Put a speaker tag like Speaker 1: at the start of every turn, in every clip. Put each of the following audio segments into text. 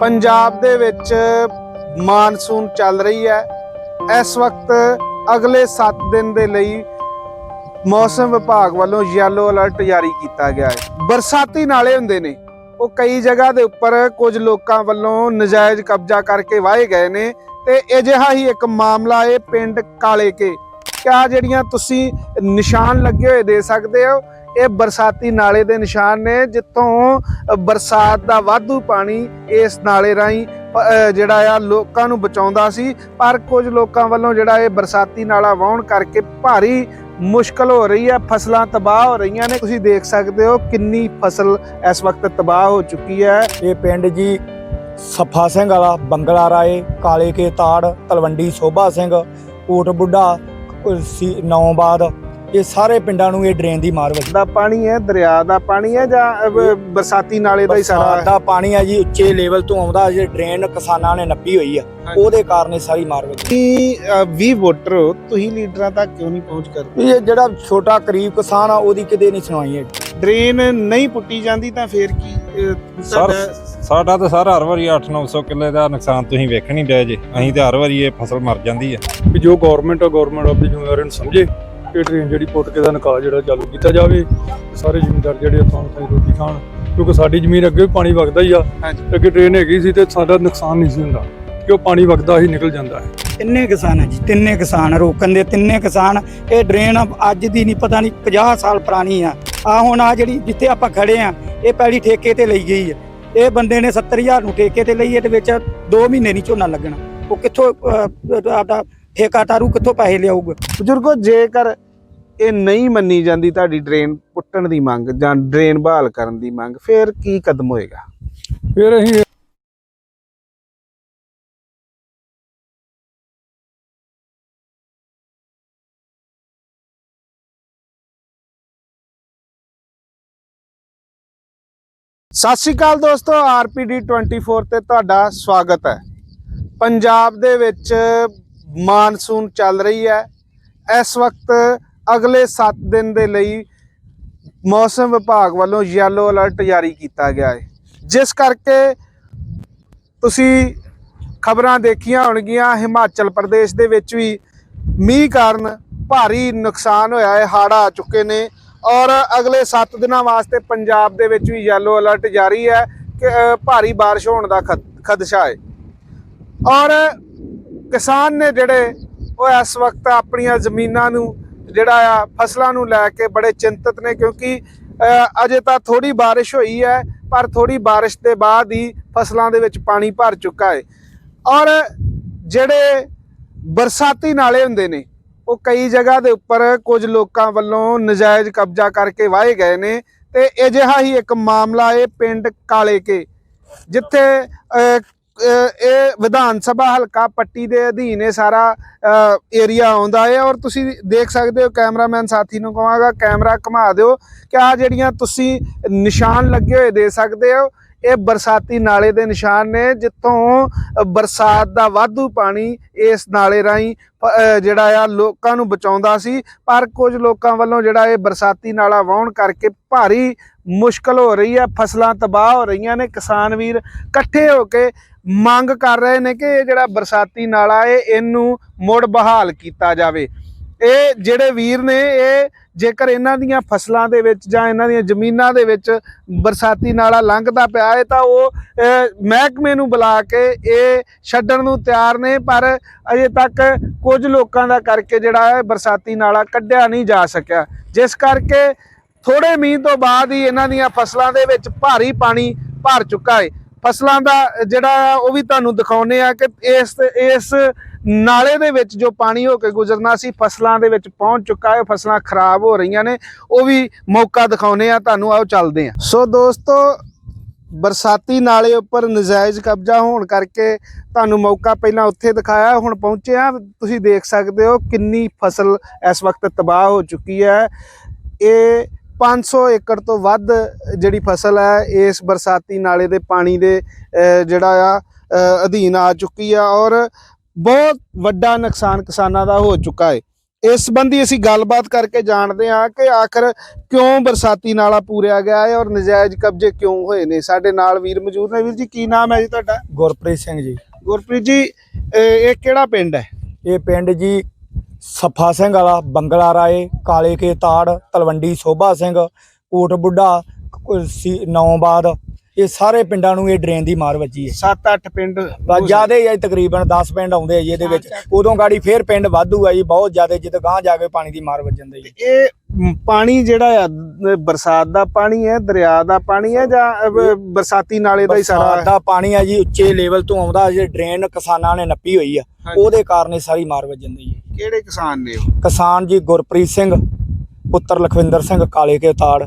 Speaker 1: ਪੰਜਾਬ ਦੇ ਵਿੱਚ ਮਾਨਸੂਨ ਚੱਲ ਰਹੀ ਹੈ। ਇਸ ਵਕਤ ਅਗਲੇ 7 ਦਿਨ ਦੇ ਲਈ ਮੌਸਮ ਵਿਭਾਗ ਵੱਲੋਂ ਯੈਲੋ ਅਲਰਟ ਜਾਰੀ ਕੀਤਾ ਗਿਆ ਹੈ। ਬਰਸਾਤੀ ਨਾਲੇ ਹੁੰਦੇ ਨੇ। ਉਹ ਕਈ ਜਗ੍ਹਾ ਦੇ ਉੱਪਰ ਕੁਝ ਲੋਕਾਂ ਵੱਲੋਂ ਨਜਾਇਜ਼ ਕਬਜ਼ਾ ਕਰਕੇ ਵਾਹੇ ਗਏ ਨੇ ਤੇ ਅਜਿਹਾ ਹੀ ਇੱਕ ਮਾਮਲਾ ਹੈ ਪਿੰਡ ਕਾਲੇ ਕੇ ਕਿਆ ਜਿਹੜੀਆਂ ਤੁਸੀਂ ਨਿਸ਼ਾਨ ਲੱਗੇ ਹੋਏ ਦੇ ਸਕਦੇ ਹੋ ਇਹ ਬਰਸਾਤੀ ਨਾਲੇ ਦੇ ਨਿਸ਼ਾਨ ਨੇ, ਜਿੱਥੋਂ ਬਰਸਾਤ ਦਾ ਵਾਧੂ ਪਾਣੀ ਇਸ ਨਾਲੇ ਰਾਹੀਂ ਜਿਹੜਾ ਆ, ਲੋਕਾਂ ਨੂੰ ਬਚਾਉਂਦਾ ਸੀ। ਪਰ ਕੁਝ ਲੋਕਾਂ ਵੱਲੋਂ ਜਿਹੜਾ ਇਹ ਬਰਸਾਤੀ ਨਾਲਾ ਵਾਹਣ ਕਰਕੇ ਭਾਰੀ ਮੁਸ਼ਕਲ ਹੋ ਰਹੀ ਹੈ, ਫਸਲਾਂ ਤਬਾਹ ਹੋ ਰਹੀਆਂ ਨੇ। ਤੁਸੀਂ ਦੇਖ ਸਕਦੇ ਹੋ ਕਿੰਨੀ ਫਸਲ ਇਸ ਵਕਤ ਤਬਾਹ ਹੋ ਚੁੱਕੀ ਹੈ।
Speaker 2: ਇਹ ਪਿੰਡ ਜੀ ਸੱਫਾ ਸਿੰਘ ਵਾਲਾ ਬੰਗਲਾ ਰਾਏ, ਕਾਲੇ ਕੇ ਤਾੜ ਤਲਵੰਡੀ ਸੋਭਾ ਸਿੰਘ ਕੋਟ ਬੁੱਢਾ ਸੀ ਨੌਬਾਦ ਇਹ ਸਾਰੇ ਪਿੰਡਾਂ ਨੂੰ ਇਹ ਡਰੇਨ ਦੀ ਮਾਰ ਵੱਜੀ।
Speaker 1: ਦਾ ਪਾਣੀ ਹੈ ਦਰਿਆ ਦਾ ਪਾਣੀ ਹੈ ਜਾਂ ਬਰਸਾਤੀ ਨਾਲੇ ਦਾ ਹੀ ਸਾਰਾ
Speaker 2: ਦਾ ਪਾਣੀ ਆ ਜੀ ਉੱਚੇ ਲੈਵਲ ਤੋਂ ਆਉਂਦਾ ਜੇ ਡਰੇਨ ਕਿਸਾਨਾਂ ਨੇ ਨੱਪੀ ਹੋਈ ਆ। ਉਹਦੇ ਕਾਰਨ ਇਹ ਸਾਰੀ ਮਾਰ ਵੱਜੀ।
Speaker 1: ਕੀ 20 ਵੋਟਰ ਹੋ ਤੁਸੀਂ ਲੀਡਰਾਂ ਤੱਕ ਕਿਉਂ ਨਹੀਂ ਪਹੁੰਚ ਕਰਦੇ?
Speaker 2: ਇਹ ਜਿਹੜਾ ਛੋਟਾ ਗਰੀਬ ਕਿਸਾਨ ਆ ਉਹਦੀ ਕਿਤੇ ਨਹੀਂ ਸੁਣਵਾਈ ਹੈ।
Speaker 1: ਡਰੇਨ ਨਹੀਂ ਪੁੱਟੀ ਜਾਂਦੀ ਤਾਂ ਫੇਰ ਕੀ
Speaker 3: ਸਰ ਸਾਡਾ ਤਾਂ ਸਰ ਹਰ ਵਾਰੀ 8-900 ਕਿੱਲੇ ਦਾ ਨੁਕਸਾਨ ਤੁਸੀਂ ਵੇਖਣ ਹੀ ਡਏ ਜੇ। ਅਸੀਂ ਤਾਂ ਹਰ ਵਾਰੀ ਇਹ ਫਸਲ ਮਰ ਜਾਂਦੀ ਹੈ
Speaker 4: ਵੀ ਜੋ ਗਵਰਨਮੈਂਟ ਆ ਗਵਰਨਮੈਂਟ ਆਪਣੀ ਜ਼ਿੰਮੇਵਾਰੀ ਨੂੰ ਸਮਝੇ। ਕਿ ਟ੍ਰੇਨ ਜਿਹੜੀ ਪੁੱਟ ਕੇ ਦਾ ਨਿਕਾਲ ਜਿਹੜਾ ਚਾਲੂ ਕੀਤਾ ਜਾਵੇ ਸਾਰੇ ਜ਼ਿਮੀਂਦਾਰ ਜਿਹੜੇ ਥਾਂ ਥਾਂ ਰੋਟੀ ਖਾਣ ਕਿਉਂਕਿ ਸਾਡੀ ਜ਼ਮੀਨ ਅੱਗੇ ਵੀ ਪਾਣੀ ਵਗਦਾ ਹੀ ਆ।
Speaker 1: ਹਾਂਜੀ।
Speaker 4: ਅੱਗੇ ਟ੍ਰੇਨ ਹੈਗੀ ਸੀ ਤੇ ਸਾਡਾ ਨੁਕਸਾਨ ਨਹੀਂ ਸੀ ਹੁੰਦਾ ਕਿ ਉਹ ਪਾਣੀ ਵਗਦਾ ਹੀ ਨਿਕਲ ਜਾਂਦਾ ਹੈ।
Speaker 2: ਤਿੰਨੇ ਕਿਸਾਨ ਆ ਜੀ ਤਿੰਨੇ ਕਿਸਾਨ ਰੋਕਣ ਦੇ ਤਿੰਨੇ ਕਿਸਾਨ ਇਹ ਡਰੇਨ ਅੱਜ ਦੀ ਨਹੀਂ ਪਤਾ ਨਹੀਂ 50 ਸਾਲ ਪੁਰਾਣੀ ਆ। ਆ ਹੁਣ ਆ ਜਿਹੜੀ ਜਿੱਥੇ ਆਪਾਂ ਖੜੇ ਆ ਇਹ ਪਹਿਲੀ ਠੇਕੇ ਤੇ ਲਈ ਗਈ ਹੈ ਇਹ ਬੰਦੇ ਨੇ 70000 ਨੂੰ ਠੇਕੇ ਤੇ ਲਈ ਹੈ ਤੇ ਵਿੱਚ 2 ਮਹੀਨੇ ਨਹੀਂ ਝੋਨਾ ਲੱਗਣਾ। ਉਹ ਕਿੱਥੋਂ ਆਪਦਾ ਠੇਕਾ ਤਾਰੂ ਕਿੱਥੋਂ ਪੈਸੇ ਲਿਆਊਗਾ?
Speaker 1: ਬਜ਼ੁਰਗੋ ਜੇਕਰ ਇਹ ਨਹੀਂ ਮੰਨੀ ਜਾਂਦੀ ਤੁਹਾਡੀ ਡਰੇਨ ਪੁੱਟਣ ਦੀ ਮੰਗ ਜਾਂ ਡਰੇਨ ਬਹਾਲ ਕਰਨ ਦੀ ਮੰਗ ਫੇਰ ਕੀ ਕਦਮ ਹੋਏਗਾ?
Speaker 4: ਫਿਰ ਅਸੀਂ
Speaker 1: ਸਤਿ ਸ਼੍ਰੀ ਅਕਾਲ ਦੋਸਤੋ ਆਰਪੀਡੀ 24 ਤੇ ਤੁਹਾਡਾ ਸਵਾਗਤ ਹੈ। ਪੰਜਾਬ ਦੇ ਵਿੱਚ ਮਾਨਸੂਨ ਚੱਲ ਰਹੀ ਹੈ। ਇਸ ਵਕਤ ਅਗਲੇ 7 ਦਿਨ ਦੇ ਲਈ ਮੌਸਮ ਵਿਭਾਗ ਵੱਲੋਂ ਯੈਲੋ ਅਲਰਟ ਜਾਰੀ ਕੀਤਾ ਗਿਆ ਹੈ। ਜਿਸ ਕਰਕੇ ਤੁਸੀਂ ਖਬਰਾਂ ਦੇਖੀਆਂ ਹੋਣਗੀਆਂ। ਹਿਮਾਚਲ ਪ੍ਰਦੇਸ਼ ਦੇ ਵਿੱਚ ਵੀ ਮੀਂਹ ਕਾਰਨ ਭਾਰੀ ਨੁਕਸਾਨ ਹੋਇਆ ਹੈ। ਹੜ੍ਹ ਆ ਚੁੱਕੇ ਨੇ ਔਰ ਅਗਲੇ 7 ਦਿਨਾਂ ਵਾਸਤੇ ਪੰਜਾਬ ਦੇ ਵਿੱਚ ਵੀ ਯੈਲੋ ਅਲਰਟ ਜਾਰੀ ਹੈ ਕਿ ਭਾਰੀ ਬਾਰਿਸ਼ ਹੋਣ ਦਾ ਖਦ- ਖਦਸ਼ਾ ਹੈ। ਔਰ ਕਿਸਾਨ ਨੇ ਜਿਹੜੇ ਉਹ ਇਸ ਵਕਤ ਆਪਣੀਆਂ ਜ਼ਮੀਨਾਂ ਨੂੰ ਜਿਹੜਾ ਆ, ਫਸਲਾਂ ਨੂੰ ਲੈ ਕੇ ਬੜੇ ਚਿੰਤਤ ਨੇ ਕਿਉਂਕਿ ਅਜੇ ਤਾਂ ਥੋੜੀ ਬਾਰਿਸ਼ ਹੋਈ ਹੈ, ਪਰ ਥੋੜੀ ਬਾਰਿਸ਼ ਦੇ ਬਾਅਦ ਹੀ ਫਸਲਾਂ ਦੇ ਵਿੱਚ ਪਾਣੀ ਭਰ ਚੁੱਕਾ ਹੈ। ਔਰ ਜਿਹੜੇ ਬਰਸਾਤੀ ਨਾਲੇ ਹੁੰਦੇ ਨੇ, ਉਹ ਕਈ ਜਗ੍ਹਾ ਦੇ ਉੱਪਰ ਕੁਝ ਲੋਕਾਂ ਵੱਲੋਂ ਨਜਾਇਜ਼ ਕਬਜ਼ਾ ਕਰਕੇ ਵਾਹੇ ਗਏ ਨੇ ਤੇ ਅਜਿਹਾ ਹੀ ਇੱਕ ਮਾਮਲਾ ਇਹ ਪਿੰਡ ਕਾਲੇ ਕੇ ਜਿੱਥੇ ਇਹ ਵਿਧਾਨ ਸਭਾ ਹਲਕਾ ਪੱਟੀ ਦੇ ਅਧੀਨ ਇਹ ਸਾਰਾ ਏਰੀਆ ਆਉਂਦਾ ਹੈ ਔਰ ਤੁਸੀਂ ਦੇਖ ਸਕਦੇ ਹੋ ਕੈਮਰਾਮੈਨ ਸਾਥੀ ਨੂੰ ਕਹਾਂਗਾ, ਕੈਮਰਾ ਘੁਮਾ ਦਿਓ ਕਿ ਆ ਜਿਹੜੀਆਂ ਤੁਸੀਂ ਨਿਸ਼ਾਨ ਲੱਗੇ ਹੋਏ ਦੇ ਸਕਦੇ ਹੋ, ਇਹ ਬਰਸਾਤੀ ਨਾਲੇ ਦੇ ਨਿਸ਼ਾਨ ਨੇ ਜਿੱਥੋਂ ਬਰਸਾਤ ਦਾ ਵਾਧੂ ਪਾਣੀ ਇਸ ਨਾਲੇ ਰਾਹੀਂ ਜਿਹੜਾ ਆ ਲੋਕਾਂ ਨੂੰ ਬਚਾਉਂਦਾ ਸੀ, ਪਰ ਕੁਝ ਲੋਕਾਂ ਵੱਲੋਂ ਜਿਹੜਾ ਇਹ ਬਰਸਾਤੀ ਨਾਲਾ ਵਾਹਣ ਕਰਕੇ ਭਾਰੀ ਮੁਸ਼ਕਲ ਹੋ ਰਹੀ ਹੈ, ਫਸਲਾਂ ਤਬਾਹ ਹੋ ਰਹੀਆਂ ਨੇ, ਕਿਸਾਨ ਵੀਰ ਇਕੱਠੇ ਹੋ ਕੇ ਮੰਗ ਕਰ ਰਹੇ ਨੇ ਕਿ ਇਹ ਜਿਹੜਾ ਬਰਸਾਤੀ ਨਾਲਾ ਏ ਇਹਨੂੰ ਮੁੜ ਬਹਾਲ ਕੀਤਾ ਜਾਵੇ। ਇਹ ਜਿਹੜੇ ਵੀਰ ਨੇ, ਇਹ ਜੇਕਰ ਇਹਨਾਂ ਦੀਆਂ ਫਸਲਾਂ ਦੇ ਵਿੱਚ ਜਾਂ ਇਹਨਾਂ ਦੀਆਂ ਜ਼ਮੀਨਾਂ ਦੇ ਵਿੱਚ ਬਰਸਾਤੀ ਨਾਲਾ ਲੰਘਦਾ ਪਿਆ ਹੈ, ਤਾਂ ਉਹ ਮਹਿਕਮੇ ਨੂੰ ਬੁਲਾ ਕੇ ਇਹ ਛੱਡਣ ਨੂੰ ਤਿਆਰ ਨੇ, ਪਰ ਅਜੇ ਤੱਕ ਕੁਝ ਲੋਕਾਂ ਦਾ ਕਰਕੇ ਜਿਹੜਾ ਹੈ ਬਰਸਾਤੀ ਨਾਲਾ ਕੱਢਿਆ ਨਹੀਂ ਜਾ ਸਕਿਆ। ਜਿਸ ਕਰਕੇ ਥੋੜੇ ਮੀਂਹ ਤੋਂ ਬਾਅਦ ਹੀ ਇਹਨਾਂ ਦੀਆਂ ਫਸਲਾਂ ਦੇ ਵਿੱਚ ਭਾਰੀ ਪਾਣੀ ਭਰ ਚੁੱਕਾ ਹੈ। ਫਸਲਾਂ ਦਾ ਜਿਹੜਾ ਆ, ਉਹ ਵੀ ਤੁਹਾਨੂੰ ਦਿਖਾਉਨੇ ਆ ਕਿ ਇਸ ਇਸ ਨਾਲੇ ਦੇ ਵਿੱਚ ਜੋ ਪਾਣੀ ਹੋ ਕੇ ਗੁਜ਼ਰਨਾ ਸੀ, ਫਸਲਾਂ ਦੇ ਵਿੱਚ ਪਹੁੰਚ ਚੁੱਕਾ ਹੈ, ਫਸਲਾਂ ਖਰਾਬ ਹੋ ਰਹੀਆਂ ਨੇ, ਉਹ ਵੀ ਮੌਕਾ ਦਿਖਾਉਨੇ ਆ, ਤੁਹਾਨੂੰ ਆਓ ਚੱਲਦੇ ਆ। ਸੋ ਦੋਸਤੋ, ਬਰਸਾਤੀ ਨਾਲੇ ਉੱਪਰ ਨਜਾਇਜ਼ ਕਬਜ਼ਾ ਹੋਣ ਕਰਕੇ ਤੁਹਾਨੂੰ ਮੌਕਾ ਪਹਿਲਾਂ ਉੱਥੇ ਦਿਖਾਇਆ, ਹੁਣ ਪਹੁੰਚੇ ਆ। ਤੁਸੀਂ ਦੇਖ ਸਕਦੇ ਹੋ ਕਿੰਨੀ ਫਸਲ ਇਸ ਵਕਤ ਤਬਾਹ ਹੋ ਚੁੱਕੀ ਹੈ। ਇਹ 500 ਏਕੜ ਤੋਂ ਵੱਧ ਜਿਹੜੀ ਫਸਲ ਹੈ ਇਸ ਬਰਸਾਤੀ ਨਾਲੇ ਦੇ ਪਾਣੀ ਦੇ ਜਿਹੜਾ ਆ ਅਧੀਨ ਆ ਚੁੱਕੀ ਆ ਔਰ ਬਹੁਤ ਵੱਡਾ ਨੁਕਸਾਨ ਕਿਸਾਨਾਂ ਦਾ ਹੋ ਚੁੱਕਾ ਹੈ। ਇਸ ਸੰਬੰਧੀ ਅਸੀਂ ਗੱਲਬਾਤ ਕਰਕੇ ਜਾਣਦੇ ਹਾਂ ਕਿ ਆਖਰ ਕਿਉਂ ਬਰਸਾਤੀ ਨਾਲਾ ਪੂਰਿਆ ਗਿਆ ਹੈ ਔਰ ਨਜਾਇਜ਼ ਕਬਜ਼ੇ ਕਿਉਂ ਹੋਏ ਨੇ। ਸਾਡੇ ਨਾਲ ਵੀਰ ਮੌਜੂਦ ਨੇ। ਵੀਰ ਜੀ ਕੀ ਨਾਮ ਹੈ ਜੀ ਤੁਹਾਡਾ?
Speaker 2: ਗੁਰਪ੍ਰੀਤ ਸਿੰਘ ਜੀ।
Speaker 1: ਗੁਰਪ੍ਰੀਤ ਜੀ ਇਹ ਕਿਹੜਾ ਪਿੰਡ ਹੈ?
Speaker 2: ਇਹ ਪਿੰਡ ਜੀ ਸੱਫਾ ਸਿੰਘ ਵਾਲਾ ਬੰਗਲਾ ਰਾਏ ਕਾਲੇ ਕੇ ਤਾੜ ਤਲਵੰਡੀ ਸੋਭਾ ਸਿੰਘ ਕੋਟ ਬੁੱਢਾ ਨੌਬਾਦ ਇਹ ਸਾਰੇ ਪਿੰਡਾਂ ਨੂੰ ਇਹ ਡਰੇਨ ਦੀ ਮਾਰ ਵੱਜੀ ਹੈ।
Speaker 1: 7-8 ਪਿੰਡ
Speaker 2: ਜ਼ਿਆਦੇ ਹੀ ਤਕਰੀਬਨ 10 ਪਿੰਡ ਆਉਂਦੇ ਆ ਜੀ ਇਹਦੇ ਵਿੱਚ। ਉਦੋਂ ਗਾੜੀ ਫੇਰ ਪਿੰਡ ਵਾਧੂ ਆ ਜੀ ਬਹੁਤ ਜ਼ਿਆਦੇ ਜਿੱਦ ਗਾਂ ਜਾ ਕੇ ਪਾਣੀ ਦੀ ਮਾਰ ਵੱਜਣ ਦੀ।
Speaker 1: ਇਹ ਪਾਣੀ ਜਿਹੜਾ ਆ ਬਰਸਾਤ ਦਾ ਪਾਣੀ ਹੈ ਦਰਿਆ ਦਾ ਪਾਣੀ ਹੈ ਜਾਂ ਬਰਸਾਤੀ ਨਾਲੇ ਦਾ ਹੀ
Speaker 2: ਬਰਸਾਤ
Speaker 1: ਸਾਰਾ
Speaker 2: ਦਾ ਪਾਣੀ ਆ ਜੀ ਉੱਚੇ ਲੈਵਲ ਤੋਂ ਆਉਂਦਾ ਜੇ ਡਰੇਨ ਕਿਸਾਨਾਂ ਨੇ ਨੱਪੀ ਹੋਈ ਆ। ਉਹਦੇ ਕਾਰਨ ਇਹ ਸਾਰੀ ਮਾਰ ਵੱਜਣ ਦੀ ਹੈ।
Speaker 1: ਕਿਹੜੇ ਕਿਸਾਨ ਨੇ ਉਹ?
Speaker 2: ਕਿਸਾਨ ਜੀ ਗੁਰਪ੍ਰੀਤ ਸਿੰਘ ਪੁੱਤਰ ਲਖਵਿੰਦਰ ਸਿੰਘ ਕਾਲੇ ਕੇ ਤਾੜ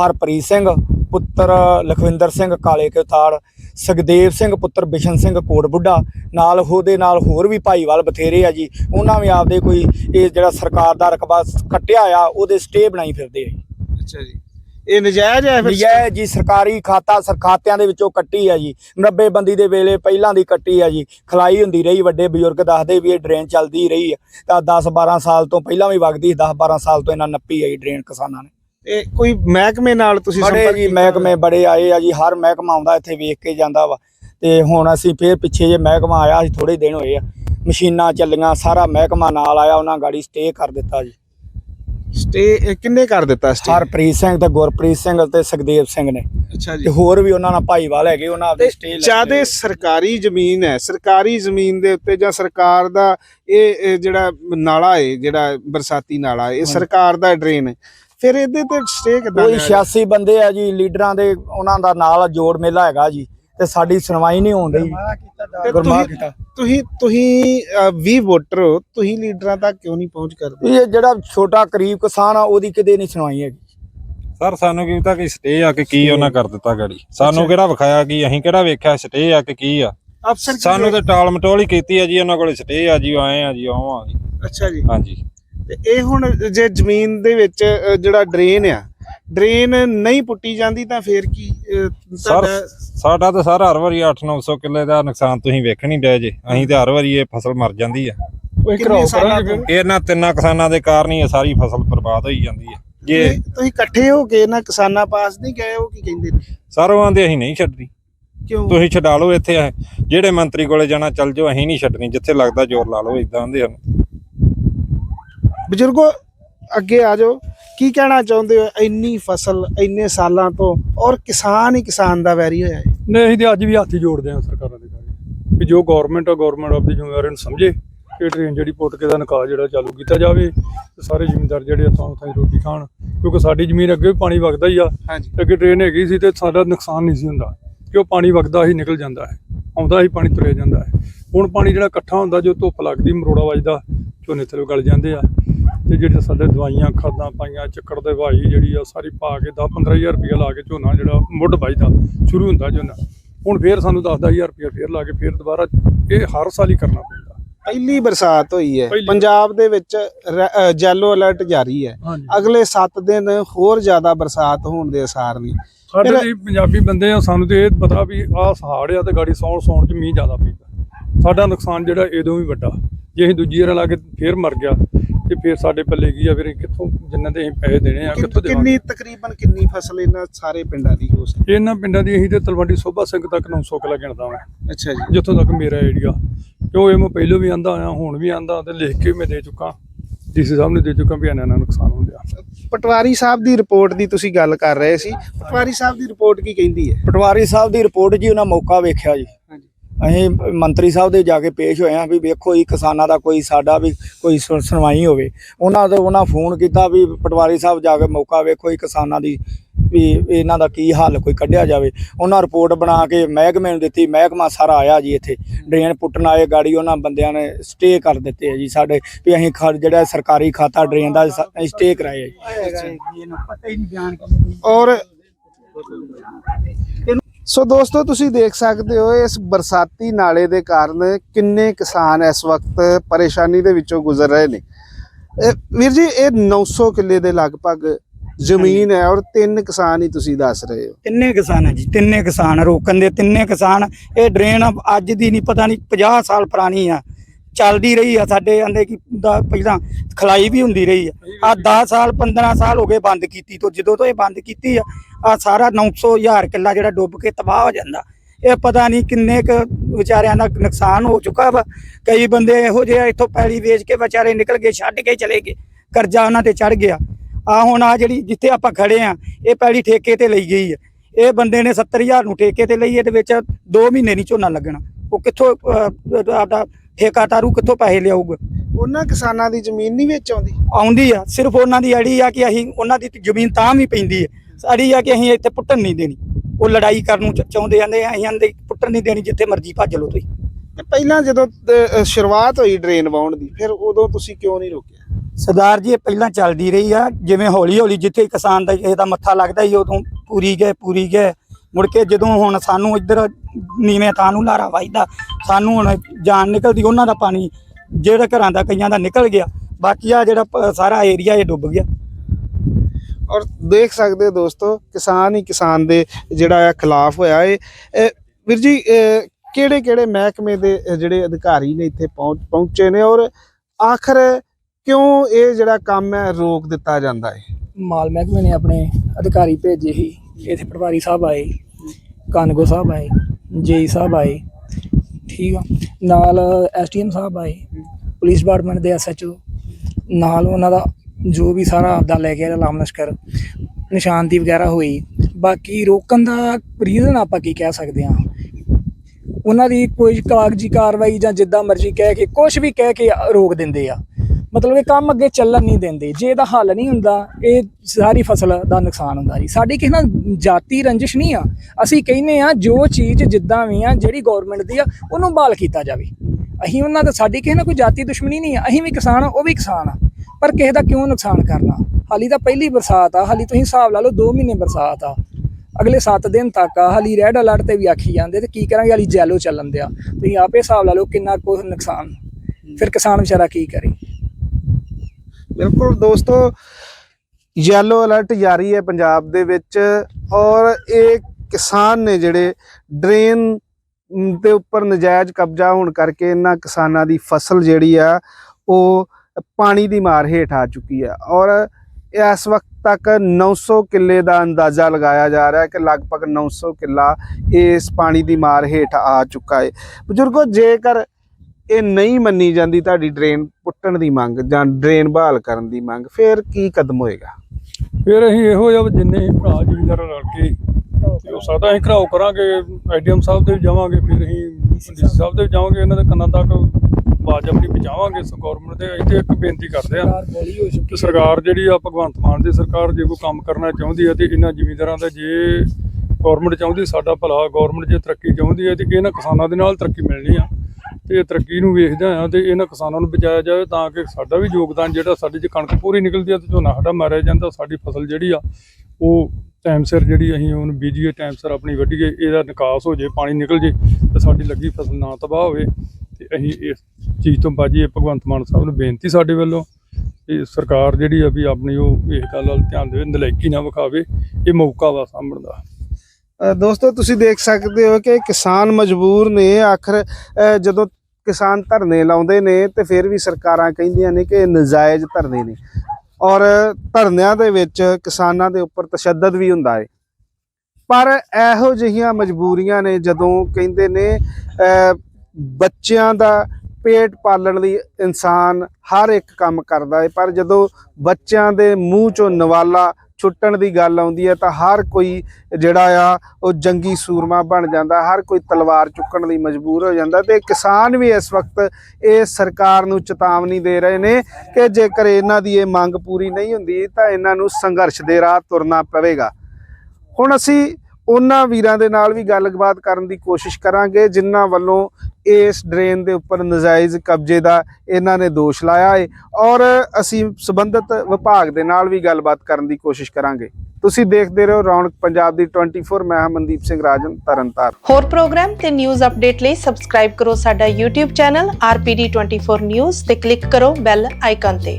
Speaker 2: ਹਰਪ੍ਰੀਤ ਸਿੰਘ ਪੁੱਤਰ ਲਖਵਿੰਦਰ ਸਿੰਘ ਕਾਲੇ ਕੇ ਤਾੜ ਸੁਖਦੇਵ ਸਿੰਘ ਪੁੱਤਰ ਬਿਸ਼ਨ ਸਿੰਘ ਕੋਟ ਬੁੱਢਾ ਨਾਲ ਉਹਦੇ ਨਾਲ ਹੋਰ ਵੀ ਭਾਈਵਾਲ ਬਥੇਰੇ ਆ ਜੀ। ਉਹਨਾਂ ਵੀ ਆਪਦੇ ਕੋਈ ਇਹ ਜਿਹੜਾ ਸਰਕਾਰ ਦਾ ਰਕਬਾ ਕੱਟਿਆ ਆ ਉਹਦੇ ਸਟੇ ਬਣਾਈ ਫਿਰਦੇ ਆ
Speaker 1: ਅੱਛਾ ਜੀ। ਇਹ ਨਜਾਇਜ਼ ਹੈ ਫਿਰ?
Speaker 2: ਨਜਾਇਜ਼ ਜੀ ਸਰਕਾਰੀ ਖਾਤਾ ਸਰਖਾਤਿਆਂ ਦੇ ਵਿੱਚੋਂ ਕੱਟੀ ਆ ਜੀ। 90 ਬੰਦੀ ਦੇ ਵੇਲੇ ਪਹਿਲਾਂ ਦੀ ਕੱਟੀ ਆ ਜੀ। ਖਲਾਈ ਹੁੰਦੀ ਰਹੀ ਵੱਡੇ ਬਜ਼ੁਰਗ ਦੱਸਦੇ ਵੀ ਇਹ ਡਰੇਨ ਚੱਲਦੀ ਰਹੀ ਆ। ਤਾਂ 10 12 ਸਾਲ ਤੋਂ ਪਹਿਲਾਂ ਵੀ ਵਗਦੀ 10 12 ਸਾਲ ਤੋਂ ਇਹਨਾਂ ਨੱਪੀ ਆ ਜੀ ਡਰੇਨ ਕਿਸਾਨਾਂ ਨੇ।
Speaker 1: ਇਹ ਕੋਈ ਮਹਿਕਮੇ ਨਾਲ ਤੁਸੀਂ
Speaker 2: ਬੜੇ
Speaker 1: ਸੰਪਰਕ
Speaker 2: ਜੀ
Speaker 1: ਕੀਤਾ?
Speaker 2: ਮਹਿਕਮੇ ਬੜੇ ਆਏ ਆ ਜੀ ਹਰ ਮਹਿਕਮਾ ਆਉਂਦਾ ਇੱਥੇ ਵੇਖ ਕੇ ਜਾਂਦਾ ਵਾ। ਤੇ ਹੁਣ ਅਸੀਂ ਫੇਰ ਪਿੱਛੇ ਜੇ ਮਹਿਕਮਾ ਆਇਆ ਸੀ ਥੋੜੇ ਦਿਨ ਹੋਏ ਆ। ਮਸ਼ੀਨਾਂ ਚੱਲੀਆਂ ਸਾਰਾ ਮਹਿਕਮਾ ਨਾਲ ਆਇਆ ਉਹਨਾਂ ਗਾੜੀ ਸਟੇ ਕਰ ਦਿੱਤਾ ਜੀ।
Speaker 1: ਸਟੇ ਇਹ ਕਿੰਨੇ ਕਰ ਦਿੱਤਾ ਸਟੇ
Speaker 2: ਹਰਪ੍ਰੀਤ ਸਿੰਘ ਤੇ ਗੁਰਪ੍ਰੀਤ ਸਿੰਘ ਤੇ ਸੁਖਦੇਵ ਸਿੰਘ ਨੇ।
Speaker 1: ਅੱਛਾ
Speaker 2: ਤੇ ਹੋਰ ਵੀ ਉਹਨਾਂ ਨਾਲ ਭਾਈਵਾਲ ਹੈਗੇ ਉਹਨਾਂ ਆਪਦੇ ਸਟੇ
Speaker 1: ਜਿਆਦੇ ਸਰਕਾਰੀ ਜ਼ਮੀਨ ਹੈ ਸਰਕਾਰੀ ਜ਼ਮੀਨ ਦੇ ਉੱਤੇ ਜਾਂ ਸਰਕਾਰ ਦਾ ਇਹ ਇਹ ਜਿਹੜਾ ਨਾਲਾ ਹੈ ਜਿਹੜਾ ਬਰਸਾਤੀ ਨਾਲਾ ਇਹ ਸਰਕਾਰ ਦਾ ਡਰੇਨ ਹੈ। ਫਿਰ ਇਹਦੇ ਤੇ ਸਟੇ ਕਿਦਾਂ
Speaker 2: ਕੋਈ 86 ਬੰਦੇ ਆ ਜੀ ਲੀਡਰਾਂ ਦੇ ਉਹਨਾਂ ਦਾ ਨਾਲ ਜੋੜ ਮੇਲਾ ਹੈਗਾ ਜੀ ਤੇ ਸਾਡੀ ਸੁਣਵਾਈ ਨਹੀਂ ਹੋਣ ਰਹੀ। ਗੁਰਮਾ
Speaker 1: ਤੁਸੀਂ-
Speaker 2: ਕੀਤਾ।
Speaker 1: ਤੁਸੀਂ ਤੁਸੀਂ ਅ, ਵੀ ਵੋਟਰ ਹੋ ਤੁਸੀਂ ਲੀਡਰਾਂ ਤੱਕ ਕਿਉਂ ਨਹੀਂ ਪਹੁੰਚ ਕਰਦੇ?
Speaker 2: ਇਹ ਜਿਹੜਾ ਛੋਟਾ ਕਰੀਬ ਕਿਸਾਨ ਆ ਉਹਦੀ ਕਿਤੇ ਨਹੀਂ ਸੁਣਵਾਈ ਹੈਗੀ।
Speaker 3: ਸਰ ਸਾਨੂੰ ਕੀ ਪਤਾ ਕਿ ਸਟੇ ਆ ਕਿ ਕੀ ਉਹਨਾਂ ਕਰ ਦਿੱਤਾ ਗਾੜੀ। ਸਾਨੂੰ ਕਿਹੜਾ ਵਿਖਾਇਆ ਕੀ ਅਸੀਂ ਕਿਹੜਾ ਵੇਖਿਆ ਸਟੇ ਆ ਕਿ ਕੀ ਆ? ਸਾਨੂੰ
Speaker 1: ਹੈ?
Speaker 3: ਤੇ ਟਾਲ ਮਟੋਲ ਹੀ ਕੀਤੀ ਆ ਜੀ ਉਹਨਾਂ ਕੋਲੇ ਸਟੇ ਆ ਜੀ ਆਏ ਆ ਜੀ ਉਹ ਆ ਜੀ
Speaker 1: ਅੱਛਾ ਜੀ।
Speaker 3: ਹਾਂਜੀ।
Speaker 1: ਤੇ ਇਹ ਹੁਣ ਜੇ ਜ਼ਮੀਨ ਦੇ ਵਿੱਚ ਜਿਹੜਾ ਡਰੇਨ ਆ ਡਰੇਨ ਨਹੀਂ ਪੁੱਟੀ ਜਾਂਦੀ ਤਾਂ ਫੇਰ ਕੀ
Speaker 3: ਸਰ ਸਾਡਾ ਤਾਂ ਸਰ ਹਰ ਵਾਰੀ 8-900 ਕਿੱਲੇ ਦਾ ਨੁਕਸਾਨ ਤੁਸੀਂ ਵੇਖਣ ਹੀ ਡਏ ਜੇ। ਅਸੀਂ ਤੇ ਹਰ ਵਾਰੀ ਇਹ ਫਸਲ ਮਰ ਜਾਂਦੀ ਆ। ਇਹਨਾਂ ਤਿੰਨਾਂ ਕਿਸਾਨਾਂ ਦੇ ਕਾਰਨ ਹੀ ਇਹ ਸਾਰੀ ਫਸਲ ਬਰਬਾਦ ਹੋਈ ਜਾਂਦੀ ਹੈ ਜੇ
Speaker 1: ਤੁਸੀਂ ਇਕੱਠੇ ਹੋ ਕੇ ਨਾ ਕਿਸਾਨਾਂ ਪਾਸ ਨਹੀਂ ਗਏ ਉਹ ਕੀ ਕਹਿੰਦੇ ਨੇ?
Speaker 3: ਸਰ ਉਹ ਆਂਦੇ ਅਸੀਂ ਨਹੀਂ ਛੱਡਣੀ
Speaker 1: ਕਿਉਂ?
Speaker 3: ਤੁਸੀਂ ਛਡਾ ਲਓ ਇੱਥੇ ਆ ਜਿਹੜੇ ਮੰਤਰੀ ਕੋਲੇ ਜਾਣਾ ਚੱਲ ਜਾਓ ਅਸੀਂ ਨਹੀਂ ਛੱਡਣੀ ਜਿੱਥੇ ਲੱਗਦਾ ਜ਼ੋਰ ਲਾ ਲਓ ਇਦਾਂ ਆਂਦੇ ਹਨ
Speaker 1: ਬਜ਼ੁਰਗੋ ਅੱਗੇ ਆ ਜਾਓ। ਕੀ ਕਹਿਣਾ ਚਾਹੁੰਦੇ ਹੋ ਇੰਨੀ ਫਸਲ ਇੰਨੇ ਸਾਲਾਂ ਤੋਂ? ਔਰ ਕਿਸਾਨ ਹੀ ਕਿਸਾਨ ਦਾ ਵੈਰੀ ਹੋਇਆ ਹੈ।
Speaker 4: ਨਹੀਂ ਅਸੀਂ ਤੇ ਅੱਜ ਵੀ ਹੱਥ ਹੀ ਜੋੜਦੇ ਹਾਂ ਸਰਕਾਰਾਂ ਦੇ ਗਾੜੀ ਕਿ ਜੋ ਗਵਰਨਮੈਂਟ ਆ ਗਵਰਨਮੈਂਟ ਆਪਣੀ ਜ਼ਿੰਮੇਵਾਰੀ ਨੂੰ ਸਮਝੇ। ਕਿ ਟ੍ਰੇਨ ਜਿਹੜੀ ਪੁੱਟ ਕੇ ਦਾ ਨਿਕਾਸ ਜਿਹੜਾ ਚਾਲੂ ਕੀਤਾ ਜਾਵੇ ਤੇ ਸਾਰੇ ਜ਼ਿਮੀਂਦਾਰ ਜਿਹੜੇ ਥਾਂ ਥਾਂ ਰੋਟੀ ਖਾਣ। ਕਿਉਂਕਿ ਸਾਡੀ ਜ਼ਮੀਨ ਅੱਗੇ ਵੀ ਪਾਣੀ ਵਗਦਾ ਹੀ ਆ।
Speaker 1: ਹਾਂਜੀ।
Speaker 4: ਅੱਗੇ ਟ੍ਰੇਨ ਹੈਗੀ ਸੀ ਤੇ ਸਾਡਾ ਨੁਕਸਾਨ ਨਹੀਂ ਸੀ ਹੁੰਦਾ। ਕਿ ਉਹ ਪਾਣੀ ਵਗਦਾ ਹੀ ਨਿਕਲ ਜਾਂਦਾ ਹੈ। ਆਉਂਦਾ ਹੀ ਪਾਣੀ ਤੁਰਿਆ ਜਾਂਦਾ ਹੈ। ਹੁਣ ਪਾਣੀ ਜਿਹੜਾ ਇਕੱਠਾ ਹੁੰਦਾ ਜੋ ਧੁੱਪ ਲੱਗਦੀ ਮਰੋੜਾ ਵੱਜਦਾ ਝੋਨੇ ਥੱਲੇ ਗਲ ਜਾਂਦੇ ਆ। ਤੇ ਜਿਹੜੇ ਸਾਡੇ ਦਵਾਈਆਂ ਖਾਦਾਂ ਪਾਈਆਂ ਚੱਕੜ ਦੇ ਵਾਈ ਜਿਹੜੀ ਆ ਸਾਰੀ ਪਾ ਕੇ 10 15000 ਰੁਪਏ ਲਾ ਕੇ ਝੋਨਾ ਜਿਹੜਾ ਮੁੱਢ ਵੱਜਦਾ ਸ਼ੁਰੂ ਹੁੰਦਾ ਝੋਨਾ। ਹੁਣ ਫੇਰ ਸਾਨੂੰ 10-10000 ਰੁਪਏ ਫੇਰ ਲਾ ਕੇ ਫੇਰ ਦੁਬਾਰਾ ਇਹ ਹਰ ਸਾਲ ਹੀ ਕਰਨਾ ਪੈਂਦਾ।
Speaker 1: ਪਹਿਲੀ ਬਰਸਾਤ ਹੋਈ ਹੈ। ਪੰਜਾਬ ਦੇ ਵਿੱਚ ਜੈਲੋ ਅਲਰਟ ਜਾਰੀ ਹੈ। ਅਗਲੇ 7 ਦਿਨ ਹੋਰ ਜ਼ਿਆਦਾ ਬਰਸਾਤ ਹੋਣ ਦੇ ਅਸਾਰ ਨੇ।
Speaker 4: ਸਾਡੇ ਲਈ ਪੰਜਾਬੀ ਬੰਦੇ ਆ ਸਾਨੂੰ ਤੇ ਇਹ ਪਤਾ ਵੀ ਆਹ ਸਹਾੜ ਆ ਤੇ ਗਾੜੀ ਸੌਣ ਸੌਣ ਚ ਮੀਂਹ ਜ਼ਿਆਦਾ ਪੈਂਦਾ। ਸਾਡਾ ਨੁਕਸਾਨ ਜਿਹੜਾ ਇਹਦੋਂ ਵੀ ਵੱਡਾ। ਜੇ ਅਸੀਂ ਦੂਜੀ ਵਾਰ ਲਾ ਕੇ ਫੇਰ ਮਰ ਗਿਆ ਤੇ ਫੇਰ ਸਾਡੇ ਪੱਲੇ ਕੀ ਆ ਫਿਰ ਕਿੱਥੋਂ ਜਿੰਨਾਂ ਦੇ ਅਸੀਂ ਪੈਸੇ ਦੇਣੇ ਆ ਕਿੱਥੋਂ ਦੇਵਾਂਗੇ
Speaker 1: ਕਿੰਨੀ ਤਕਰੀਬਨ ਕਿੰਨੀ ਫਸਲ ਇਹਨਾਂ ਸਾਰੇ ਪਿੰਡਾਂ ਦੀ ਹੋ ਸਕਦੀ?
Speaker 4: ਇਹਨਾਂ ਪਿੰਡਾਂ ਦੀ ਅਸੀਂ ਤੇ ਤਲਵੰਡੀ ਸੋਭਾ ਸਿੰਘ ਤੱਕ 900 ਕਿਲਾ ਗਿਣਦਾ ਵਾਂ।
Speaker 1: ਅੱਛਾ ਜੀ।
Speaker 4: ਜਿੱਥੋਂ ਤੱਕ ਮੇਰਾ ਏਰੀਆ ਕਿਉਂ ਇਹ ਮੈਂ ਪਹਿਲੋਂ ਵੀ ਆਂਦਾ ਆਇਆ ਹੁਣ ਵੀ ਆਂਦਾ ਤੇ ਲਿਖ ਕੇ ਮੈਂ ਦੇ ਚੁੱਕਾ। ਡੀਸੀ ਸਾਹਿਬ ਨੇ ਦੇ ਚੁੱਕਾ ਵੀ ਇਹਨਾਂ ਨਾਲ ਨੁਕਸਾਨ ਹੋ ਗਿਆ।
Speaker 1: ਪਟਵਾਰੀ ਸਾਹਿਬ ਦੀ ਰਿਪੋਰਟ ਦੀ ਤੁਸੀਂ ਗੱਲ ਕਰ ਰਹੇ ਸੀ। ਪਟਵਾਰੀ ਸਾਹਿਬ ਦੀ ਰਿਪੋਰਟ ਕੀ ਕਹਿੰਦੀ ਹੈ?
Speaker 2: ਪਟਵਾਰੀ ਸਾਹਿਬ ਦੀ ਰਿਪੋਰਟ ਜੀ ਉਹਨਾਂ ਮੌਕਾ ਵੇਖਿਆ ਜੀ।
Speaker 1: ਹਾਂਜੀ।
Speaker 2: ਅਸੀਂ ਮੰਤਰੀ ਸਾਹਿਬ ਦੇ ਜਾ ਕੇ ਪੇਸ਼ ਹੋਏ ਹਾਂ ਵੀ ਵੇਖੋ ਜੀ ਕਿਸਾਨਾਂ ਦਾ ਕੋਈ ਸਾਡਾ ਵੀ ਕੋਈ ਸੁਣ- ਸੁਣਵਾਈ ਹੋਵੇ। ਉਹਨਾਂ ਦਾ ਉਹਨਾਂ ਫੋਨ ਕੀਤਾ ਵੀ ਪਟਵਾਰੀ ਸਾਹਿਬ ਜਾ ਕੇ ਮੌਕਾ ਵੇਖੋ ਜੀ ਕਿਸਾਨਾਂ ਦੀ ਵੀ ਇਹਨਾਂ ਦਾ ਕੀ ਹੱਲ ਕੋਈ ਕੱਢਿਆ ਜਾਵੇ। ਉਹਨਾਂ ਰਿਪੋਰਟ ਬਣਾ ਕੇ ਮਹਿਕਮੇ ਨੂੰ ਦਿੱਤੀ ਮਹਿਕਮਾ ਸਾਰਾ ਆਇਆ ਜੀ ਇੱਥੇ। ਡਰੇਨ ਪੁੱਟਣ ਆਏ ਗਾੜੀ ਉਹਨਾਂ ਬੰਦਿਆਂ ਨੇ ਸਟੇ ਕਰ ਦਿੱਤੇ ਆ ਜੀ ਸਾਡੇ ਵੀ ਅਸੀਂ ਖਾ- ਜਿਹੜਾ ਸਰਕਾਰੀ ਖਾਤਾ ਡਰੇਨ ਦਾ ਸਟੇ ਕਰਾਏ ਆ ਜੀ।
Speaker 1: ਔਰ ਸੋ ਦੋਸਤੋ, ਤੁਸੀਂ ਦੇਖ ਸਕਦੇ ਹੋ ਇਸ ਬਰਸਾਤੀ ਨਾਲੇ ਦੇ ਕਾਰਨ ਕਿੰਨੇ ਕਿਸਾਨ ਇਸ ਵਕਤ ਪਰੇਸ਼ਾਨੀ ਦੇ ਵਿੱਚੋਂ ਗੁਜ਼ਰ ਰਹੇ ਨੇ। ਵੀਰ ਜੀ, ਇਹ 900 ਕਿੱਲੇ ਦੇ ਲਗਭਗ ਜ਼ਮੀਨ ਹੈ ਔਰ ਤਿੰਨ ਕਿਸਾਨ ਹੀ ਤੁਸੀਂ ਦੱਸ ਰਹੇ ਹੋ।
Speaker 2: ਤਿੰਨੇ ਕਿਸਾਨ ਹੈ ਜੀ, ਤਿੰਨੇ ਕਿਸਾਨ ਰੋਕਣ ਦੇ ਤਿੰਨੇ ਕਿਸਾਨ। ਇਹ ਡਰੇਨ ਅੱਜ ਦੀ ਨਹੀਂ, ਪਤਾ ਨਹੀਂ 50 ਸਾਲ ਪੁਰਾਣੀ ਆ। ਚੱਲਦੀ ਰਹੀ ਆ, ਸਾਡੇ ਆਂਦੇ ਕਿ ਦਾ ਪਹਿਲਾਂ ਖਲਾਈ ਵੀ ਹੁੰਦੀ ਰਹੀ ਆ। ਆ 10 ਸਾਲ 15 ਸਾਲ ਹੋ ਗਏ ਬੰਦ ਕੀਤੀ ਤੋਂ, ਜਦੋਂ ਤੋਂ ਇਹ ਬੰਦ ਕੀਤੀ ਆ ਆ ਸਾਰਾ 900 ਹਜ਼ਾਰ ਕਿੱਲਾ ਜਿਹੜਾ ਡੁੱਬ ਕੇ ਤਬਾਹ ਹੋ ਜਾਂਦਾ। ਇਹ ਪਤਾ ਨਹੀਂ ਕਿੰਨੇ ਕ ਵਿਚਾਰਿਆਂ ਦਾ ਨੁਕਸਾਨ ਹੋ ਚੁੱਕਾ ਵਾ। ਕਈ ਬੰਦੇ ਇਹੋ ਜਿਹੇ ਇੱਥੋਂ ਪੈਲੀ ਵੇਚ ਕੇ ਵਿਚਾਰੇ ਨਿਕਲ ਗਏ, ਛੱਡ ਕੇ ਚਲੇ ਗਏ, ਕਰਜ਼ਾ ਉਹਨਾਂ ਤੇ ਚੜ ਗਿਆ। ਆ ਹੁਣ ਆ ਜਿਹੜੀ ਜਿੱਥੇ ਆਪਾਂ ਖੜੇ ਆ, ਇਹ ਪੈਲੀ ਠੇਕੇ ਤੇ ਲਈ ਗਈ ਆ। ਇਹ ਬੰਦੇ ਨੇ 70000 ਨੂੰ ਠੇਕੇ ਤੇ ਲਈ, ਇਹਦੇ ਵਿੱਚ 2 ਮਹੀਨੇ ਨਹੀਂ ਝੋਨਾ ਲੱਗਣਾ। ਉਹ ਕਿੱਥੋਂ ਆਪਦਾ ਠੇਕਾ ਤਾਰੂ ਕਿੱਥੋਂ ਪੈਸੇ ਲਿਆਊਗਾ?
Speaker 1: ਉਹਨਾਂ ਕਿਸਾਨਾਂ ਦੀ ਜ਼ਮੀਨ ਨਹੀਂ ਵਿੱਚ ਆਉਂਦੀ।
Speaker 2: ਆਉਂਦੀ ਆ ਸਿਰਫ ਉਹਨਾਂ ਦੀ ਅੜੀ ਆ ਕਿ ਅਸੀਂ ਉਹਨਾਂ ਦੀ ਜ਼ਮੀਨ ਤਾਂ ਵੀ ਪੈਂਦੀ ਹੈ ਸਾਡੀ ਆ ਕਿ ਅਸੀਂ ਇੱਥੇ ਪੁੱਟਣ ਨਹੀਂ ਦੇਣੀ। ਉਹ ਲੜਾਈ ਕਰਨ ਨੂੰ ਚਾਹੁੰਦੇ ਜਾਂਦੇ ਆ ਅਸੀਂ ਆਂਦੇ ਪੁੱਟਣ ਨਹੀਂ ਦੇਣੀ ਜਿੱਥੇ ਮਰਜ਼ੀ ਭੱਜ ਲਓ ਤੁਸੀਂ।
Speaker 1: ਤੇ ਪਹਿਲਾਂ ਜਦੋਂ ਅਹ, ਸ਼ੁਰੂਆਤ ਹੋਈ ਡਰੇਨ ਵਾਉਣ ਦੀ ਫਿਰ ਉਦੋਂ ਤੁਸੀਂ ਕਿਉਂ ਨਹੀਂ ਰੋਕਿਆ?
Speaker 2: ਸਰਦਾਰ ਜੀ ਇਹ ਪਹਿਲਾਂ ਚੱਲਦੀ ਰਹੀ ਆ ਜਿਵੇਂ ਹੌਲੀ ਹੌਲੀ ਜਿੱਥੇ ਕਿਸਾਨ ਦਾ ਇਹਦਾ ਮੱਥਾ ਲੱਗਦਾ ਸੀ ਉਦੋਂ ਪੂਰੀ ਗਏ ਪੂਰੀ ਗਏ। ਮੁੜ ਕੇ ਜਦੋਂ ਹੁਣ ਸਾਨੂੰ ਇੱਧਰ ਨੀਵੇਂ ਥਾਂ ਨੂੰ ਲਾਰਾ ਵੱਜਦਾ ਸਾਨੂੰ ਹੁਣ ਜਾਨ ਨਿਕਲਦੀ ਉਹਨਾਂ ਦਾ ਪਾਣੀ ਜਿਹੜਾ ਘਰਾਂ ਦਾ ਕਈਆਂ ਦਾ ਨਿਕਲ ਗਿਆ ਬਾਕੀ ਆ ਜਿਹੜਾ ਸਾਰਾ ਏਰੀਆ ਇਹ ਡੁੱਬ ਗਿਆ।
Speaker 1: ਔਰ ਦੇਖ ਸਕਦੇ ਹੋ ਦੋਸਤੋ ਕਿਸਾਨ ਹੀ ਕਿਸਾਨ ਦੇ ਜਿਹੜਾ ਆ ਖਿਲਾਫ ਹੋਇਆ ਏ। ਇਹ ਵੀਰ ਜੀ ਕਿਹੜੇ ਕਿਹੜੇ ਮਹਿਕਮੇ ਦੇ ਜਿਹੜੇ ਅਧਿਕਾਰੀ ਨੇ ਇੱਥੇ ਪਹੁੰਚ ਪਹੁੰਚੇ ਨੇ ਔਰ ਆਖਰ ਕਿਉਂ ਇਹ ਜਿਹੜਾ ਕੰਮ ਹੈ ਰੋਕ ਦਿੱਤਾ ਜਾਂਦਾ ਹੈ
Speaker 5: ਮਾਲ ਮਹਿਕਮੇ ਨੇ ਆਪਣੇ ਅਧਿਕਾਰੀ ਭੇਜੇ ਸੀ ਇੱਥੇ ਪਟਵਾਰੀ ਸਾਹਿਬ ਆਏ। ਕਾਨਗੋ ਸਾਹਿਬ ਆਏ, ਜੇਈ ਸਾਹਿਬ ਆਏ, ਠੀਕ ਆ। ਨਾਲ ਐਸਟੀਐਮ ਸਾਹਿਬ ਆਏ, ਪੁਲਿਸ ਡਿਪਾਰਟਮੈਂਟ ਦੇ ਐਸਐਚਓ, ਨਾਲ ਉਹਨਾਂ ਦਾ ਜੋ ਵੀ ਸਾਰਾ ਆਪਦਾ ਲੈ ਕੇ ਆਇਆ ਲਾਮ ਲਸ਼ਕਰ ਨਿਸ਼ਾਨਦੀ ਵਗੈਰਾ ਹੋਈ। ਬਾਕੀ ਰੋਕਣ ਦਾ ਰੀਜ਼ਨ ਆਪਾਂ ਕੀ ਕਹਿ ਸਕਦੇ ਹਾਂ? ਉਹਨਾਂ ਦੀ ਕੋਈ ਕਾਗਜ਼ੀ ਕਾਰਵਾਈ ਜਾਂ ਜਿੱਦਾਂ ਮਰਜ਼ੀ ਕਹਿ ਕੇ ਕੁਝ ਵੀ ਕਹਿ ਕੇ ਰੋਕ ਦਿੰਦੇ ਆ। ਮਤਲਬ ਇਹ ਕੰਮ ਅੱਗੇ ਚੱਲਣ ਨਹੀਂ ਦਿੰਦੇ, ਜੇ ਇਹਦਾ ਹੱਲ ਨਹੀਂ ਹੁੰਦਾ, ਇਹ ਸਾਰੀ ਫਸਲ ਦਾ ਨੁਕਸਾਨ ਹੁੰਦਾ ਜੀ। ਸਾਡੀ ਕਿਸੇ ਨਾਲ ਜਾਤੀ ਰੰਜਿਸ਼ ਨਹੀਂ ਆ। ਅਸੀਂ ਕਹਿੰਨੇ ਆ ਜੋ ਚੀਜ਼ ਜਿੱਦਾਂ ਵੀ ਆ, ਜਿਹੜੀ ਗਵਰਨਮੈਂਟ ਦੀ ਆ, ਉਹਨੂੰ ਬਹਾਲ ਕੀਤਾ ਜਾਵੇ। ਅਸੀਂ ਉਹਨਾਂ ਦਾ, ਸਾਡੀ ਕਿਸੇ ਨਾਲ ਕੋਈ ਜਾਤੀ ਦੁਸ਼ਮਣੀ ਨਹੀਂ ਆ। ਅਸੀਂ ਵੀ ਕਿਸਾਨ ਆ, ਉਹ ਵੀ ਕਿਸਾਨ ਆ। ਪਰ ਕਿਸੇ ਦਾ ਕਿਉਂ ਨੁਕਸਾਨ ਕਰਨਾ? ਹਾਲੀ ਤਾਂ ਪਹਿਲੀ ਬਰਸਾਤ ਆ, ਹਾਲੀ ਤੁਸੀਂ ਹਿਸਾਬ ਲਾ ਲਓ 2 ਮਹੀਨੇ ਬਰਸਾਤ ਆ। ਅਗਲੇ 7 ਦਿਨ ਤੱਕ ਆ, ਹਾਲੀ ਰੈੱਡ ਅਲਰਟ ਤੇ ਵੀ ਆਖੀ ਜਾਂਦੇ ਤੇ ਕੀ ਕਰਾਂਗੇ, ਹਾਲੀ ਜੈਲੋ ਚੱਲਣ ਦਿਆ। ਤੁਸੀਂ ਆਪੇ ਹਿਸਾਬ ਲਾ ਲਓ ਕਿੰਨਾ ਕੁ ਨੁਕਸਾਨ। ਫਿਰ ਕਿਸਾਨ ਵਿਚਾਰਾ ਕੀ ਕਰੇ?
Speaker 1: ਬਿਲਕੁਲ ਦੋਸਤੋ ਯੈਲੋ ਅਲਰਟ ਜਾਰੀ ਹੈ ਪੰਜਾਬ ਦੇ ਵਿੱਚ ਔਰ ਇਹ ਕਿਸਾਨ ਨੇ ਜਿਹੜੇ ਡਰੇਨ ਦੇ ਉੱਪਰ ਨਜਾਇਜ਼ ਕਬਜ਼ਾ ਹੋਣ ਕਰਕੇ ਇਹਨਾਂ ਕਿਸਾਨਾਂ ਦੀ ਫਸਲ ਜਿਹੜੀ ਆ, ਉਹ ਪਾਣੀ ਦੀ ਮਾਰ ਹੇਠ ਆ ਚੁੱਕੀ ਹੈ। ਔਰ ਇਸ ਵਕਤ ਤੱਕ 900 ਕਿੱਲੇ ਦਾ ਅੰਦਾਜ਼ਾ ਲਗਾਇਆ ਜਾ ਰਿਹਾ ਹੈ ਕਿ ਲਗਭਗ 900 ਕਿੱਲਾ ਇਸ ਪਾਣੀ ਦੀ ਮਾਰ ਹੇਠ ਆ ਚੁੱਕਾ ਹੈ। ਬਜ਼ੁਰਗੋ, ਜੇਕਰ ਇਹ ਨਹੀਂ ਮੰਨੀ ਜਾਂਦੀ ਤੁਹਾਡੀ ਡਰੇਨ ਪੁੱਟਣ ਦੀ ਮੰਗ ਜਾਂ ਡਰੇਨ ਬਹਾਲ ਕਰਨ ਦੀ ਮੰਗ ਫਿਰ ਕੀ ਕਦਮ ਹੋਏਗਾ?
Speaker 4: ਫਿਰ ਅਸੀਂ ਇਹੋ ਜਿਹਾ ਜਿੰਨੇ ਭਰਾ ਜ਼ਿਮੀਂਦਾਰ ਰਲ ਕੇ ਤੇ ਹੋ ਸਕਦਾ ਅਸੀਂ ਘਰਾਓ ਕਰਾਂਗੇ ਐਡੀਐਮ ਸਾਹਿਬ ਦੇ ਵੀ ਜਾਵਾਂਗੇ ਫਿਰ ਅਸੀਂ ਡੀਸੀ ਸਾਹਿਬ ਦੇ ਵੀ ਜਾਵਾਂਗੇ ਇਹਨਾਂ ਦੇ ਕੰਨਾਂ ਤੱਕ ਆਵਾਜ਼ ਆਪਣੀ ਪਹੁੰਚਾਵਾਂਗੇ ਸੋ ਗਵਰਨਮੈਂਟ ਦੇ ਇੱਥੇ ਇੱਕ ਬੇਨਤੀ ਕਰਦੇ ਆ ਕਿ ਸਰਕਾਰ ਜਿਹੜੀ ਆ ਭਗਵੰਤ ਮਾਨ ਦੀ ਸਰਕਾਰ ਜੇ ਕੋਈ ਕੰਮ ਕਰਨਾ ਚਾਹੁੰਦੀ ਹੈ ਤੇ ਇਹਨਾਂ ਜ਼ਿਮੀਂਦਾਰਾਂ ਦਾ ਜੇ ਗਵਰਨਮੈਂਟ ਚਾਹੁੰਦੀ ਸਾਡਾ ਭਲਾ ਗਵਰਨਮੈਂਟ ਜੇ ਤਰੱਕੀ ਚਾਹੁੰਦੀ ਹੈ ਤੇ ਇਹਨਾਂ ਕਿਸਾਨਾਂ ਦੇ ਨਾਲ ਤਰੱਕੀ ਮਿਲਣੀ ਆ। ਤੇ ਤਰੱਕੀ ਨੂੰ ਵੇਖਦੇ ਆ ਤੇ ਇਹਨਾਂ ਕਿਸਾਨਾਂ ਨੂੰ ਬਚਾਇਆ ਜਾਵੇ ਤਾਂ ਕਿ ਸਾਡਾ ਵੀ ਯੋਗਦਾਨ ਜਿਹੜਾ ਸਾਡੀ 'ਚ ਕਣਕ ਪੂਰੀ ਨਿਕਲਦੀ ਆ ਤੇ ਝੋਨਾ ਸਾਡਾ ਮਾਰਿਆ ਜਾਂਦਾ, ਸਾਡੀ ਫਸਲ ਜਿਹੜੀ ਆ, ਉਹ ਟਾਈਮ ਸਿਰ ਜਿਹੜੀ ਅਸੀਂ ਹੁਣ ਬੀਜੀਏ ਟਾਈਮ ਸਿਰ ਆਪਣੀ ਵੱਢੀਏ, ਇਹਦਾ ਨਿਕਾਸ ਹੋ ਜੇ, ਪਾਣੀ ਨਿਕਲ ਜੇ ਤੇ ਸਾਡੀ ਲੱਗੀ ਫਸਲ ਨਾ ਤਬਾਹ ਹੋਵੇ ਤੇ ਅਸੀਂ ਇਸ ਚੀਜ਼ ਤੋਂ ਬਾਜੀਏ ਭਗਵੰਤ ਮਾਨ ਸਾਹਿਬ ਨੂੰ ਬੇਨਤੀ ਸਾਡੇ ਵੱਲੋਂ ਇਹ ਸਰਕਾਰ ਜਿਹੜੀ ਆ ਵੀ ਆਪਣੀ ਉਹ ਇਸ ਗੱਲ ਵੱਲ ਧਿਆਨ ਦੇਵੇ, ਨਲਾਇਕੀ ਨਾ ਵਿਖਾਵੇ, ਇਹ ਮੌਕਾ ਵਾ ਸਾਂਭਣ ਦਾ।
Speaker 1: ਦੋਸਤੋ, ਤੁਸੀਂ ਦੇਖ ਸਕਦੇ ਹੋ ਕਿ ਕਿਸਾਨ ਮਜਬੂਰ ਨੇ ਆਖਰ ਜਦੋਂ ਕਿਸਾਨ ਧਰਨੇ ਲਾਉਂਦੇ ਨੇ ਤੇ ਫਿਰ ਵੀ ਸਰਕਾਰਾਂ ਕਹਿੰਦੀਆਂ ਨੇ ਕਿ ਇਹ ਨਜਾਇਜ਼ ਧਰਨੇ ਨੇ। ਔਰ ਧਰਨਿਆਂ ਦੇ ਵਿੱਚ ਕਿਸਾਨਾਂ ਦੇ ਉੱਪਰ ਤਸ਼ੱਦਦ ਵੀ ਹੁੰਦਾ ਹੈ ਪਰ ਇਹੋ ਜਿਹੀਆਂ ਮਜਬੂਰੀਆਂ ਨੇ ਜਦੋਂ ਕਹਿੰਦੇ ਨੇ ਬੱਚਿਆਂ ਦਾ ਪੇਟ ਪਾਲਣ ਲਈ ਇਨਸਾਨ ਹਰ ਇੱਕ ਕੰਮ ਕਰਦਾ ਹੈ ਪਰ ਜਦੋਂ ਬੱਚਿਆਂ ਦੇ ਮੂੰਹ ਚੋਂ ਨਵਾਲਾ ਛੁੱਟਣ ਦੀ ਗੱਲ ਆਉਂਦੀ ਹੈ ਤਾਂ ਹਰ ਕੋਈ ਜਿਹੜਾ ਆ, ਉਹ ਜੰਗੀ ਸੂਰਮਾ ਬਣ ਜਾਂਦਾ, ਹਰ ਕੋਈ ਤਲਵਾਰ ਚੁੱਕਣ ਲਈ ਮਜਬੂਰ ਹੋ ਜਾਂਦਾ ਤੇ ਕਿਸਾਨ ਵੀ ਇਸ ਵਕਤ ਇਹ ਸਰਕਾਰ ਨੂੰ ਚੇਤਾਵਨੀ ਦੇ ਰਹੇ ਨੇ ਕਿ ਜੇਕਰ ਇਹਨਾਂ ਦੀ ਇਹ ਮੰਗ ਪੂਰੀ ਨਹੀਂ ਹੁੰਦੀ ਤਾਂ ਇਹਨਾਂ ਨੂੰ ਸੰਘਰਸ਼ ਦੇ ਰਾਹ ਤੁਰਨਾ ਪਵੇਗਾ। ਹੁਣ ਅਸੀਂ ਉਹਨਾਂ ਵੀਰਾਂ ਦੇ ਨਾਲ ਵੀ ਗੱਲਬਾਤ ਕਰਨ ਦੀ ਕੋਸ਼ਿਸ਼ ਕਰਾਂਗੇ, ਜਿਨ੍ਹਾਂ ਵੱਲੋਂ ਇਸ ਡਰੇਨ ਦੇ ਉੱਪਰ ਨਜਾਇਜ਼ ਕਬਜ਼ੇ ਦਾ ਇਹਨਾਂ ਨੇ ਦੋਸ਼ ਲਾਇਆ ਹੈ ਔਰ ਅਸੀਂ ਸੰਬੰਧਿਤ ਵਿਭਾਗ ਦੇ ਨਾਲ ਵੀ ਗੱਲਬਾਤ ਕਰਨ ਦੀ ਕੋਸ਼ਿਸ਼ ਕਰਾਂਗੇ। ਤੁਸੀਂ ਦੇਖਦੇ ਰਹੋ ਰੌਣਕ ਪੰਜਾਬ ਦੀ 24 ਮੈਂ ਹਾਂ ਮਨਦੀਪ ਸਿੰਘ ਰਾਜਨ, ਤਰਨਤਾਰਨ।
Speaker 6: ਹੋਰ ਪ੍ਰੋਗਰਾਮ ਤੇ ਨਿਊਜ਼ ਅਪਡੇਟ ਲਈ ਸਬਸਕ੍ਰਾਈਬ ਕਰੋ ਸਾਡਾ YouTube ਚੈਨਲ RPD24 News ਤੇ ਕਲਿੱਕ ਕਰੋ ਬੈਲ ਆਈਕਨ ਤੇ।